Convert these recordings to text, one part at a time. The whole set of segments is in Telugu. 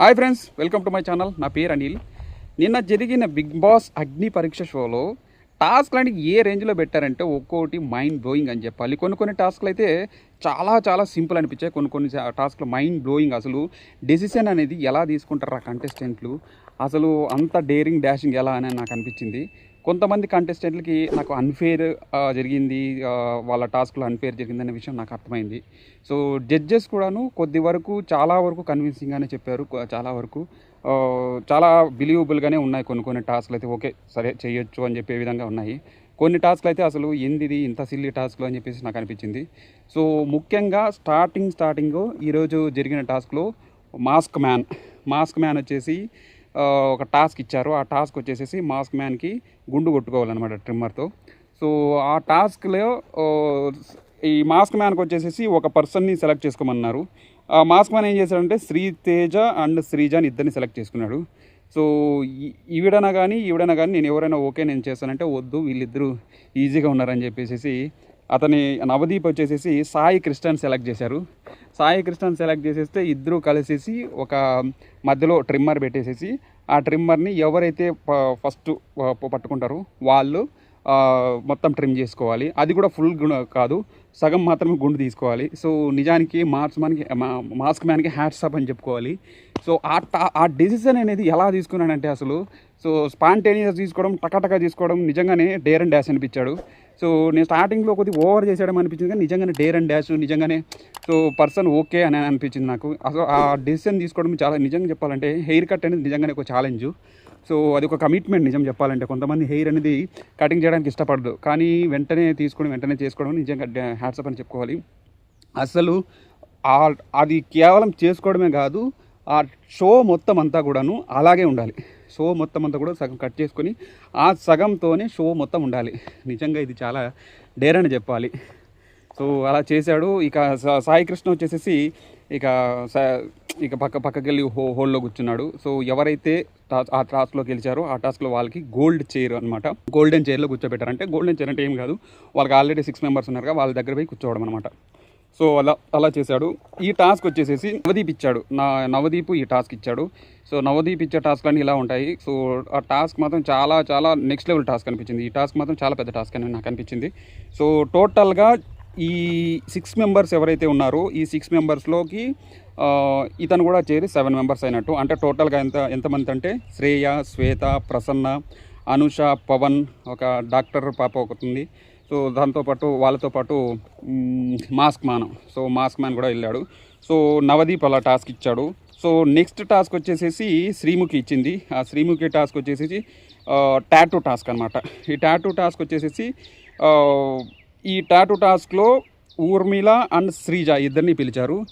Hi friends welcome to my channel నా పేరు అనిల్. నిన్న జరిగిన బిగ్ బాస్ అగ్ని పరీక్ష షోలో టాస్క్లు అంటే ఏ రేంజ్లో పెట్టారంటే ఒక్కోటి మైండ్ బ్లోయింగ్ అని చెప్పాలి. కొన్ని కొన్ని టాస్క్లు అయితే చాలా చాలా సింపుల్ అనిపించాయి. కొన్ని కొన్ని టాస్క్లు మైండ్ బ్లోయింగ్ అసలు. డెసిషన్ అనేది ఎలా తీసుకుంటారు ఆ కంటెస్టెంట్లు అసలు అంత డేరింగ్ డాషింగ్ ఎలా అని నాకు అనిపించింది. కొంతమంది కంటెస్టెంట్లకి నాకు అన్ఫేర్ జరిగింది వాళ్ళ టాస్క్లో అన్ఫేర్ జరిగిందనే విషయం నాకు అర్థమైంది. సో జడ్జెస్ కూడాను కొద్ది వరకు చాలా వరకు కన్విన్సింగ్గానే చెప్పారు చాలా వరకు. చాలా బిలీవబుల్గానే ఉన్నాయి కొన్ని కొన్ని టాస్క్లు అయితే. ఓకే సరే చేయొచ్చు అని చెప్పే విధంగా ఉన్నాయి. కొన్ని టాస్క్లు అయితే అసలు ఏందిది ఇంత సిల్లీ టాస్క్లు అని చెప్పేసి నాకు అనిపించింది. సో ముఖ్యంగా స్టార్టింగ్ స్టార్టింగ్ ఈరోజు జరిగిన టాస్క్లో మాస్క్ మ్యాన్ మాస్క్ మ్యాన్ వచ్చేసి ఒక టాస్క్ ఇచ్చారు. ఆ టాస్క్ వచ్చేసేసి మాస్క్ మ్యాన్కి గుండు కొట్టుకోవాలన్నమాట ట్రిమ్మర్తో. సో ఆ టాస్క్లో ఈ మాస్క్ మ్యాన్కి వచ్చేసేసి ఒక పర్సన్ని సెలెక్ట్ చేసుకోమన్నారు. ఆ మాస్క్ మ్యాన్ ఏం చేశాడంటే శ్రీ తేజ అండ్ శ్రీజాని ఇద్దరిని సెలెక్ట్ చేసుకున్నాడు. సో ఈవిడనా కానీ ఈవిడనా కానీ నేను ఎవరైనా ఓకే నేను చేస్తానంటే వద్దు వీళ్ళిద్దరూ ఈజీగా ఉన్నారని చెప్పేసి అతని నవదీప్ వచ్చేసేసి సాయి కృష్ణని సెలెక్ట్ చేశారు. సాయి కృష్ణని సెలెక్ట్ చేసేస్తే ఇద్దరు కలిసేసి ఒక మధ్యలో ట్రిమ్మర్ పెట్టేసేసి ఆ ట్రిమ్మర్ని ఎవరైతే ఫస్ట్ పట్టుకుంటారో వాళ్ళు మొత్తం ట్రిమ్ చేసుకోవాలి. అది కూడా ఫుల్ గుణ కాదు. సగం మాత్రమే గుండు తీసుకోవాలి. సో నిజానికి మార్క్స్ మ్యాన్కి మా- మాస్క్ మ్యాన్కి హ్యాట్స్ అప్ అని చెప్పుకోవాలి. సో ఆ ఆ డెసిషన్ అనేది ఎలా తీసుకున్నాడంటే అసలు సో స్పాంటేనియస్ తీసుకోవడం టకటక తీసుకోవడం నిజంగానే డేర్ అండ్ డాష్ అనిపించాడు. సో నేను స్టార్టింగ్లో కొద్దిగా ఓవర్ చేసేయడం అనిపించింది కానీ నిజంగానే డేర్ అండ్ డాష్ నిజంగానే సో పర్సన్ ఓకే అని అనిపించింది నాకు. అసలు ఆ డెసిషన్ తీసుకోవడం చాలా నిజంగా చెప్పాలంటే హెయిర్ కట్ అనేది నిజంగానే ఒక ఛాలెంజ్ సో అది ఒక కమిట్మెంట్ నిజం చెప్పాలంటే. కొంతమంది హెయిర్ అనేది కటింగ్ చేయడానికి ఇష్టపడదు కానీ వెంటనే తీసుకొని వెంటనే చేసుకోవడం నిజంగా హ్యాట్సప్ అని చెప్పుకోవాలి. అసలు అది కేవలం చేసుకోవడమే కాదు ఆ షో మొత్తం అంతా కూడాను అలాగే ఉండాలి. షో మొత్తం అంతా కూడా సగం కట్ చేసుకొని ఆ సగంతోనే షో మొత్తం ఉండాలి. నిజంగా ఇది చాలా డేర్ అని చెప్పాలి. సో అలా చేశాడు. ఇక సాయి కృష్ణ వచ్చేసేసి ఇక సా- ఇక పక్క పక్కకి వెళ్ళి హో హోల్లో కూర్చున్నాడు. సో ఎవరైతే ఆ టాస్క్లో గెలిచారో ఆ టాస్క్లో వాళ్ళకి గోల్డ్ చైర్ అనమాట గోల్డెన్ చైర్లో కూర్చోబెట్టారు. అంటే గోల్డెన్ చైర్ అంటే ఏం కాదు. వాళ్ళకి ఆల్రెడీ సిక్స్ మెంబర్స్ ఉన్నారు వాళ్ళ దగ్గర పోయి కూర్చోవడం అనమాట సో అలా అలా చేశాడు. ఈ టాస్క్ వచ్చేసేసి నవదీప్ ఇచ్చాడు. నా నవదీప్ ఈ టాస్క్ ఇచ్చాడు. సో నవదీప్ ఇచ్చే టాస్క్లు అన్నీ ఇలా ఉంటాయి. సో ఆ టాస్క్ మాత్రం చాలా చాలా నెక్స్ట్ లెవెల్ టాస్క్ అనిపించింది. ఈ టాస్క్ మాత్రం చాలా పెద్ద టాస్క్ అని నాకు అనిపించింది. సో టోటల్గా ఈ సిక్స్ మెంబర్స్ ఎవరైతే ఉన్నారో ఈ సిక్స్ మెంబర్స్లోకి ఇతను కూడా చేరి సెవెన్ మెంబర్స్ అయినట్టు. అంటే టోటల్గా ఎంత ఎంతమంది అంటే శ్రేయ శ్వేత ప్రసన్న అనుష పవన్ ఒక డాక్టర్ పాప ఒకటి ఉంది. సో దాంతోపాటు వాళ్ళతో పాటు mask man. So mask man కూడా వెళ్ళాడు. సో నవదీప్ అలా టాస్క్ ఇచ్చాడు. సో నెక్స్ట్ టాస్క్ వచ్చేసేసి శ్రీముఖి ఇచ్చింది. ఆ శ్రీముఖి టాస్క్ వచ్చేసేసి టాటూ టాస్క్ అనమాట ఈ టాటూ టాస్క్ వచ్చేసేసి ఈ టాటూ టాస్క్లో ఊర్మిళ అండ్ శ్రీజ ఇద్దరిని పిలిచారు.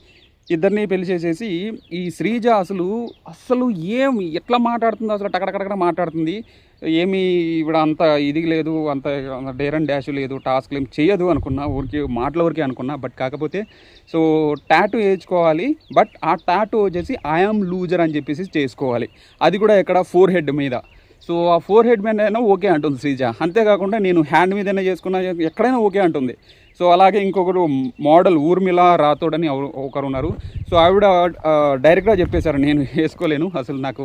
ఇద్దరిని పిలిచేసేసి ఈ శ్రీజ అసలు అసలు ఏం ఎట్లా మాట్లాడుతుందో? అసలు టకటకటకట మాట్లాడుతుంది. ఏమి ఇవిడ అంత ఇది లేదు అంత డేర్ అండ్ డాష్ లేదు టాస్క్లు ఏం చేయదు అనుకున్నా ఊరికి మాటల ఊరికి అనుకున్నా బట్ కాకపోతే సో టాటూ వేయించుకోవాలి బట్ ఆ టాటూ వచ్చేసి ఐఆమ్ లూజర్ అని చెప్పేసి చేసుకోవాలి. అది కూడా ఎక్కడ ఫోర్ హెడ్ మీద. సో ఆ ఫోర్ హెడ్ మీద అయినా ఓకే అంటుంది శ్రీజ. అంతేకాకుండా నేను హ్యాండ్ మీదైనా చేసుకున్నా ఎక్కడైనా ఓకే అంటుంది. సో అలాగే ఇంకొకరు మోడల్ ఊర్మిళ రాథోడ్ అని ఒకరు ఉన్నారు. సో ఆవిడ డైరెక్ట్గా చెప్పేశారు నేను వేసుకోలేను అసలు నాకు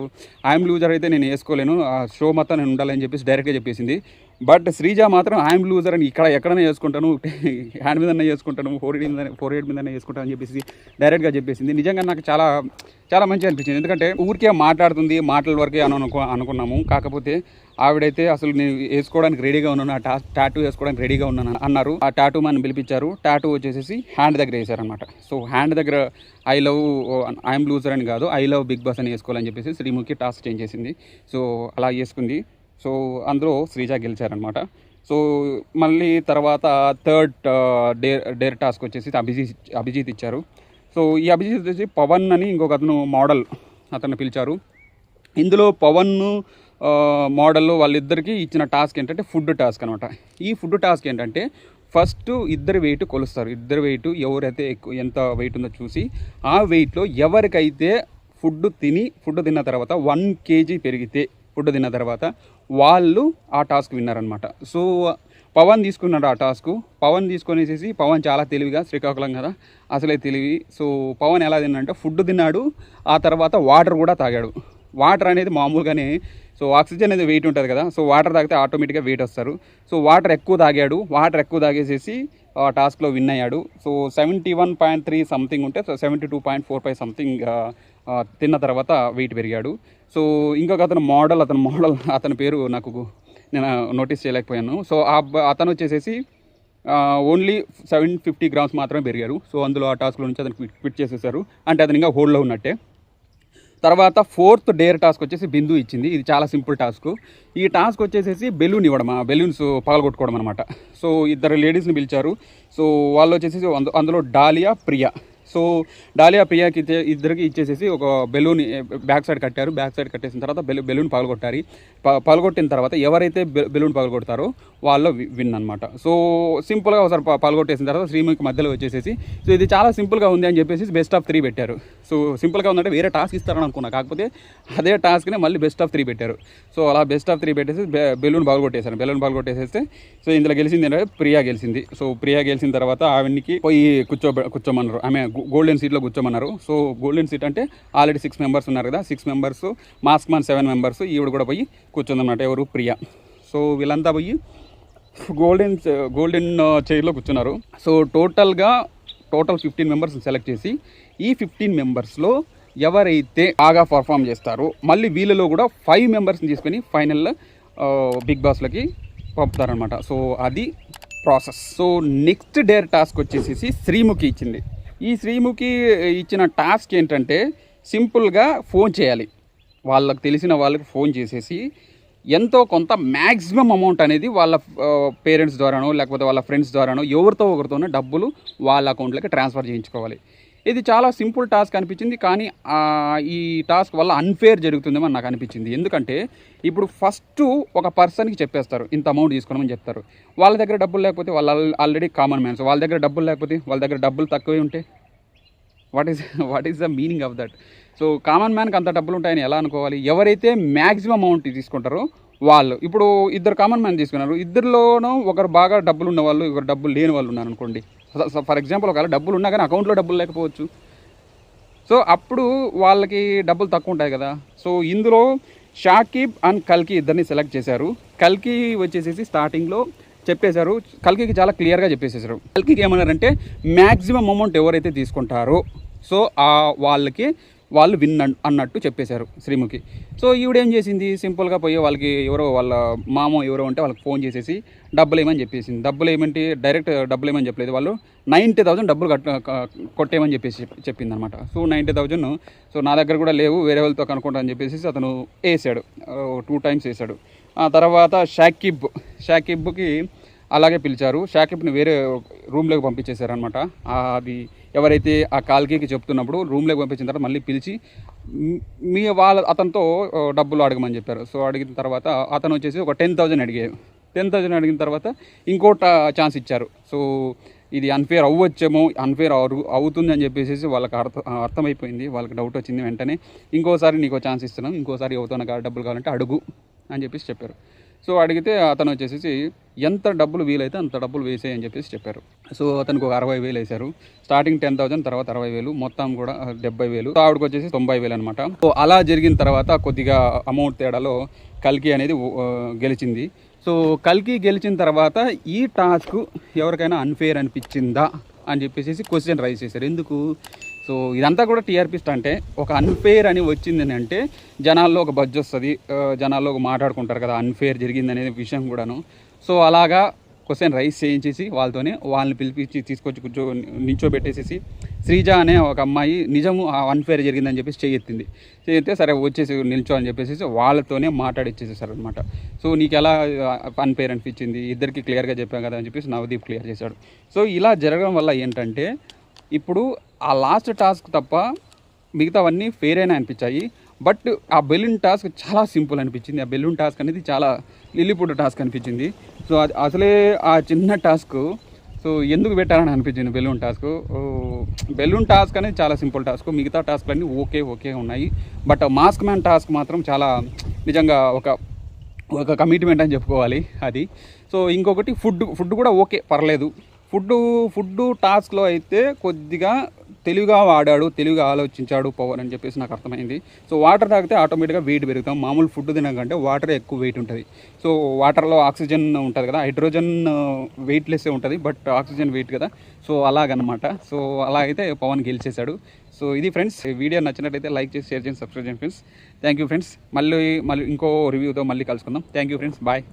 ఐఎమ్ లూజర్ అయితే నేను వేసుకోలేను ఆ షో మొత్తం నేను ఉండాలని చెప్పేసి డైరెక్ట్గా చెప్పేసింది. బట్ శ్రీజ మాత్రం ఐఎమ్ లూజర్ అని ఇక్కడ ఎక్కడైనా చేసుకుంటాను హ్యాండ్ మీదనే చేసుకుంటాను ఫోర్ హెడ్ మీద ఫోర్ హెడ్ మీదనే చేసుకుంటాను అని చెప్పేసి డైరెక్ట్గా చెప్పేసింది. నిజంగా నాకు చాలా చాలా మంచి అనిపించింది. ఎందుకంటే ఊరికే మాట్లాడుతుంది మాటల వరకే అని అనుకో అనుకున్నాము. కాకపోతే ఆవిడైతే అసలు నేను వేసుకోవడానికి రెడీగా ఉన్నాను ఆ టాటూ వేసుకోవడానికి రెడీగా ఉన్నాను అన్నారు. ఆ టాటూ మనం పిలిపించారు. టాటూ వచ్చేసి హ్యాండ్ దగ్గర వేశారనమాట సో హ్యాండ్ దగ్గర I love I am loser అని కాదు ఐ లవ్ బిగ్ బాస్ అని వేసుకోవాలని చెప్పేసి శ్రీముఖి టాస్క్ చేంజ్ చేసింది. సో అలా చేసుకుంది. సో అందులో శ్రీజ గెలిచారనమాట సో మళ్ళీ తర్వాత థర్డ్ డేర్ డేర్ టాస్క్ వచ్చేసి అభిజిత్ అభిజిత్ ఇచ్చారు. సో ఈ అభిజిత్ వచ్చేసి పవన్ అని ఇంకొక అతను మోడల్ అతను పిలిచారు. ఇందులో పవన్ మోడల్ వాళ్ళిద్దరికీ ఇచ్చిన టాస్క్ ఏంటంటే ఫుడ్ టాస్క్ అనమాట ఈ ఫుడ్ టాస్క్ ఏంటంటే ఫస్ట్ ఇద్దరు వెయిట్ కొలుస్తారు. ఇద్దరు వెయిట్ ఎవరైతే ఎక్కువ ఎంత వెయిట్ ఉందో చూసి ఆ వెయిట్లో ఎవరికైతే ఫుడ్ తిని ఫుడ్ తిన్న తర్వాత వన్ కేజీ పెరిగితే ఫుడ్ తిన్న తర్వాత వాళ్ళు ఆ టాస్క్ విన్నారనమాట సో పవన్ తీసుకున్నాడు ఆ టాస్క్. పవన్ తీసుకొనేసేసి పవన్ చాలా తెలివిగా శ్రీకాకుళం కదా అసలే తెలివి. సో పవన్ ఎలా తిన్నాడంటే ఫుడ్ తిన్నాడు ఆ తర్వాత వాటర్ కూడా తాగాడు. వాటర్ అనేది మామూలుగానే సో ఆక్సిజన్ అనేది వెయిట్ ఉంటుంది కదా సో వాటర్ తాగితే ఆటోమేటిక్గా వెయిట్ వస్తారు. సో వాటర్ ఎక్కువ తాగాడు వాటర్ ఎక్కువ తాగేసేసి టాస్క్లో విన్ అయ్యాడు. So seventy one point three something ఉంటే so seventy two point four five something తిన్న తర్వాత వెయిట్ పెరిగాడు. సో ఇంకొక అతను మోడల్ అతను మోడల్ అతని పేరు నాకు నేను నోటీస్ చేయలేకపోయాను. సో ఆ అతను వచ్చేసేసి ఓన్లీ సెవెన్ ఫిఫ్టీ గ్రామ్స్ మాత్రమే పెరిగారు. సో అందులో ఆ టాస్క్లో నుంచి అతను క్విట్ చేసేసారు. అంటే అతను ఇంకా హోల్డ్లో ఉన్నట్టే. తర్వాత ఫోర్త్ డేర్ టాస్క్ వచ్చేసి బిందు ఇచ్చింది. ఇది చాలా సింపుల్ టాస్క్. ఈ టాస్క్ వచ్చేసేసి బెలూన్ ఇవ్వడం ఆ బెలూన్స్ పగలగొట్టుకోవడం అనమాట సో ఇద్దరు లేడీస్ని పిలిచారు. సో వాళ్ళు వచ్చేసి అందు- అందులో డాలియా ప్రియా. సో డాలియా ప్రియాకి ఇద్దరికి ఇచ్చేసేసి ఒక బెలూన్ బ్యాక్ సైడ్ కట్టారు. బ్యాక్ సైడ్ కట్టేసిన తర్వాత బెలూ బెలూన్ పగలగొట్టారు పగలగొట్టిన తర్వాత ఎవరైతే బె- బెలూన్ పగలగొడతారో వాళ్ళు వి- విన్ అనమాట సో సింపుల్గా ఒకసారి పగలగొట్టేసిన తర్వాత శ్రీముఖి మధ్యలో వచ్చేసేసి సో ఇది చాలా సింపుల్గా ఉంది అని చెప్పేసి బెస్ట్ ఆఫ్ త్రీ పెట్టారు. సో సింపుల్గా ఉందంటే వేరే టాస్క్ ఇస్తారని అనుకున్నా. కాకపోతే అదే టాస్క్ని మళ్ళీ బెస్ట్ ఆఫ్ త్రీ పెట్టారు. సో అలా బెస్ట్ ఆఫ్ త్రీ పెట్టేసి బెలూన్ పగలగొట్టేశారు బెలూన్ పగలగొట్టేసేస్తే సో ఇందులో గెలిచింది ఏంటంటే ప్రియా గెలిచింది. సో ప్రియా గెలిచిన తర్వాత ఆవిడకి పోయి కూర్చో కూర్చోమన్నారు. ఆమె గోల్డెన్ సీట్లో కూర్చోమన్నారు. సో గోల్డెన్ సీట్ అంటే ఆల్రెడీ సిక్స్ మెంబర్స్ ఉన్నారు కదా. Six members mask man seven members ఈవిడ కూడా పోయి కూర్చుందన్నమాట ఎవరు? ప్రియా. సో వీళ్ళంతా పోయి గోల్డెన్ గోల్డెన్ చైర్లో కూర్చున్నారు. సో టోటల్గా టోటల్ ఫిఫ్టీన్ మెంబర్స్ సెలెక్ట్ చేసి ఈ ఫిఫ్టీన్ మెంబర్స్లో ఎవరైతే బాగా పర్ఫామ్ చేస్తారో మళ్ళీ వీళ్ళలో కూడా ఫైవ్ మెంబర్స్ని తీసుకొని ఫైనల్ బిగ్ బాస్లకి పంపుతారనమాట సో అది process. So next dare task వచ్చేసి శ్రీముఖి ఇచ్చింది. ఈ శ్రీముఖి ఇచ్చిన టాస్క్ ఏంటంటే సింపుల్గా ఫోన్ చేయాలి. వాళ్ళకి తెలిసిన వాళ్ళకి ఫోన్ చేసేసి ఎంతో కొంత మ్యాక్సిమం అమౌంట్ అనేది వాళ్ళ పేరెంట్స్ ద్వారానో లేకపోతే వాళ్ళ ఫ్రెండ్స్ ద్వారానో ఎవరితో ఒకరితోనో డబ్బులు వాళ్ళ అకౌంట్లోకి ట్రాన్స్ఫర్ చేయించుకోవాలి. ఇది చాలా సింపుల్ టాస్క్ అనిపించింది కానీ ఈ టాస్క్ వల్ల అన్ఫేర్ జరుగుతుందేమో నాకు అనిపించింది. ఎందుకంటే ఇప్పుడు ఫస్ట్ ఒక పర్సన్కి చెప్పేస్తారు ఇంత అమౌంట్ తీసుకోమని చెప్తారు. వాళ్ళ దగ్గర డబ్బులు లేకపోతే వాళ్ళు ఆల్రెడీ కామన్ మ్యాన్స్. వాళ్ళ దగ్గర డబ్బులు లేకపోతే వాళ్ళ దగ్గర డబ్బులు తక్కువే ఉంటే? What is what is the meaning of that so common మ్యాన్కి అంత డబ్బులు ఉంటాయని ఎలా అనుకోవాలి? ఎవరైతే మ్యాక్సిమం అమౌంట్ తీసుకుంటారో వాళ్ళు ఇప్పుడు ఇద్దరు కామన్ మ్యాన్ తీసుకున్నారు. ఇద్దరిలోనూ ఒకరు బాగా డబ్బులు ఉన్న వాళ్ళు ఒకరు డబ్బులు లేని వాళ్ళు ఉన్నారు అనుకోండి ఫర్ ఎగ్జాంపుల్ ఒకవేళ డబ్బులు ఉన్నా కానీ అకౌంట్లో డబ్బులు లేకపోవచ్చు. సో అప్పుడు వాళ్ళకి డబ్బులు తక్కువ ఉంటాయి కదా. సో ఇందులో షాకిబ్ అండ్ కల్కి ఇద్దరిని సెలెక్ట్ చేశారు. కల్కి వచ్చేసేసి స్టార్టింగ్లో చెప్పేశారు. కల్కికి చాలా క్లియర్గా చెప్పేసేసారు కల్కికి ఏమన్నారంటే మ్యాక్సిమం అమౌంట్ ఎవరైతే తీసుకుంటారో సో వాళ్ళకి వాళ్ళు విన్ అన్- అన్నట్టు చెప్పేశారు శ్రీముఖి. సో ఈవిడ ఏం చేసింది? సింపుల్గా పోయి వాళ్ళకి ఎవరో వాళ్ళ మామ ఎవరో ఉంటే వాళ్ళకి ఫోన్ చేసేసి డబ్బులు ఏమని చెప్పేసింది? డబ్బులు ఏమంటే డైరెక్ట్ డబ్బులు ఏమని చెప్పలేదు వాళ్ళు. నైంటీ థౌసండ్ డబ్బులు కట్ట కొట్టేయమని చెప్పేసి చెప్పింది అనమాట సో నైంటీ థౌజండ్ సో నా దగ్గర కూడా లేవు. వేరే వాళ్ళతో కనుక్కుంటా అని చెప్పేసి అతను వేసాడు. టూ టైమ్స్ వేసాడు. ఆ తర్వాత షాకిబ్ షాకిబ్కి అలాగే పిలిచారు. షాకిబ్ని వేరే రూమ్లోకి పంపించేశారనమాట అది ఎవరైతే ఆ కాల్కీకి చెప్తున్నప్పుడు రూమ్లోకి పంపించిన తర్వాత మళ్ళీ పిలిచి "మీ- వాళ్ళ అతనితో డబ్బులు అడగమని చెప్పారు. సో అడిగిన తర్వాత అతను వచ్చేసి ఒక టెన్ థౌజండ్ అడిగారు టెన్ థౌజండ్ అడిగిన తర్వాత ఇంకోట ఛాన్స్ ఇచ్చారు. సో ఇది అన్ఫేర్ అవ్వచ్చేమో అన్ఫేర్ అవు అవుతుంది అని చెప్పేసి వాళ్ళకి అర్థం అర్థమైపోయింది. వాళ్ళకి డౌట్ వచ్చింది వెంటనే. ఇంకోసారి నీకు ఛాన్స్ ఇస్తున్నాం ఇంకోసారి అవుతున్నా డబ్బులు కావాలంటే అడుగు అని చెప్పేసి చెప్పారు. సో అడిగితే అతను వచ్చేసి ఎంత డబ్బులు వీలైతే అంత డబ్బులు వేసేయని చెప్పేసి చెప్పారు. సో అతనికి ఒక అరవై వేలు వేశారు. స్టార్టింగ్ టెన్ థౌసండ్ తర్వాత అరవై వేలు మొత్తం కూడా డెబ్బై వేలు. ఆవిడకి వచ్చేసి తొంభై వేలు అనమాట సో అలా జరిగిన తర్వాత కొద్దిగా అమౌంట్ తేడాలో కల్కి అనేది గెలిచింది. సో కల్కి గెలిచిన తర్వాత ఈ టాస్క్ ఎవరికైనా అన్ఫేర్ అనిపించిందా అని చెప్పేసి క్వశ్చన్ రైజ్ చేశారు. ఎందుకు? సో ఇదంతా కూడా టీఆర్పీ అంటే ఒక అన్ఫేర్ అని వచ్చింది అంటే జనాల్లో ఒక బజ్జ వస్తుంది జనాల్లో ఒక మాట్లాడుకుంటారు కదా అన్ఫేర్ జరిగింది అనేది విషయం కూడాను. సో అలాగా క్వశ్చన్ రైస్ చేయించేసి వాళ్ళతోనే వాళ్ళని పిలిపించి తీసుకొచ్చి కూర్చో నించోబెట్టేసేసి శ్రీజ అనే ఒక అమ్మాయి నిజము అన్ఫేర్ జరిగిందని చెప్పేసి చేయెత్తింది. చేయితే సరే వచ్చేసి నిల్చో అని చెప్పేసి వాళ్ళతోనే మాట్లాడిచ్చేసేసారు అనమాట సో నీకు ఎలా అన్ఫేర్ అనిపించింది? ఇద్దరికి క్లియర్గా చెప్పాం కదా అని చెప్పేసి నవదీప్ క్లియర్ చేశాడు. సో ఇలా జరగడం వల్ల ఏంటంటే ఇప్పుడు ఆ లాస్ట్ టాస్క్ తప్ప మిగతావన్నీ ఫెయిర్ అయినా అనిపించాయి. బట్ ఆ బెలూన్ టాస్క్ చాలా సింపుల్ అనిపించింది. ఆ బెలూన్ టాస్క్ అనేది చాలా లిల్లిపూట టాస్క్ అనిపించింది. సో అది అసలే ఆ చిన్న టాస్క్ సో ఎందుకు పెట్టారని అనిపించింది బెలూన్ టాస్క్ బెలూన్ టాస్క్ అనేది చాలా సింపుల్ టాస్క్ మిగతా టాస్క్లు అన్నీ ఓకే ఓకే ఉన్నాయి. బట్ మాస్క్ మ్యాన్ టాస్క్ మాత్రం చాలా నిజంగా ఒక ఒక కమిట్మెంట్ అని చెప్పుకోవాలి అది. సో ఇంకొకటి ఫుడ్ ఫుడ్ కూడా ఓకే పర్లేదు. ఫుడ్ ఫుడ్ టాస్క్లో అయితే కొద్దిగా తెలివిగా వాడాడు తెలివిగా ఆలోచించాడు పవన్ అని చెప్పేసి నాకు అర్థమైంది. సో వాటర్ తాగితే ఆటోమేటిక్గా వెయిట్ పెరుగుతాం. మామూలు ఫుడ్ తినకంటే వాటర్ ఎక్కువ వెయిట్ ఉంటుంది. సో వాటర్లో ఆక్సిజన్ ఉంటుంది కదా హైడ్రోజన్ వెయిట్లెస్సే ఉంటుంది బట్ ఆక్సిజన్ వెయిట్ కదా. సో అలాగనమాట. సో అలా అయితే పవన్ గెలిచేశాడు. సో ఇది ఫ్రెండ్స్ వీడియో నచ్చినట్టయితే లైక్ చేసి షేర్ చేయండి సబ్స్క్రైబ్ చేయండి ఫ్రెండ్స్. థ్యాంక్ యూ ఫ్రెండ్స్ మళ్ళీ మళ్ళీ ఇంకో రివ్యూతో మళ్ళీ కలుసుకుందాం. Thank you friends bye